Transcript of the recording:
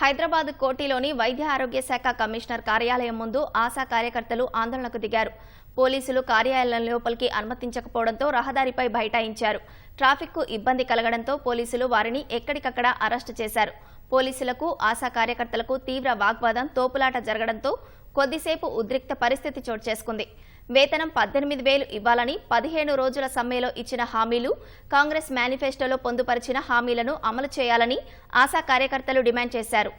హైదరాబాద్ కోటిలోని వైద్య ఆరోగ్య శాఖ కమిషనర్ కార్యాలయం ముందు ఆశా కార్యకర్తలు ఆందోళనకు దిగారు. పోలీసులు కార్యాలయం లోపలికి అనుమతించకపోవడంతో రహదారిపై బైఠాయించారు. ట్రాఫిక్కు ఇబ్బంది కలగడంతో పోలీసులు వారిని ఎక్కడికక్కడ అరెస్టు చేశారు. పోలీసులకు ఆశా కార్యకర్తలకు తీవ్ర వాగ్వాదం తోపులాట జరగడంతో కొద్దిసేపు ఉద్రిక్త పరిస్థితి చోటు చేసుకుంది. వేతనం పద్దెనిమిది వేలు ఇవ్వాలని పదిహేను రోజుల సమ్మెలో ఇచ్చిన హామీలు కాంగ్రెస్ మేనిఫెస్టోలో పొందుపరిచిన హామీలను అమలు చేయాలని ఆశా కార్యకర్తలు డిమాండ్ చేశారు.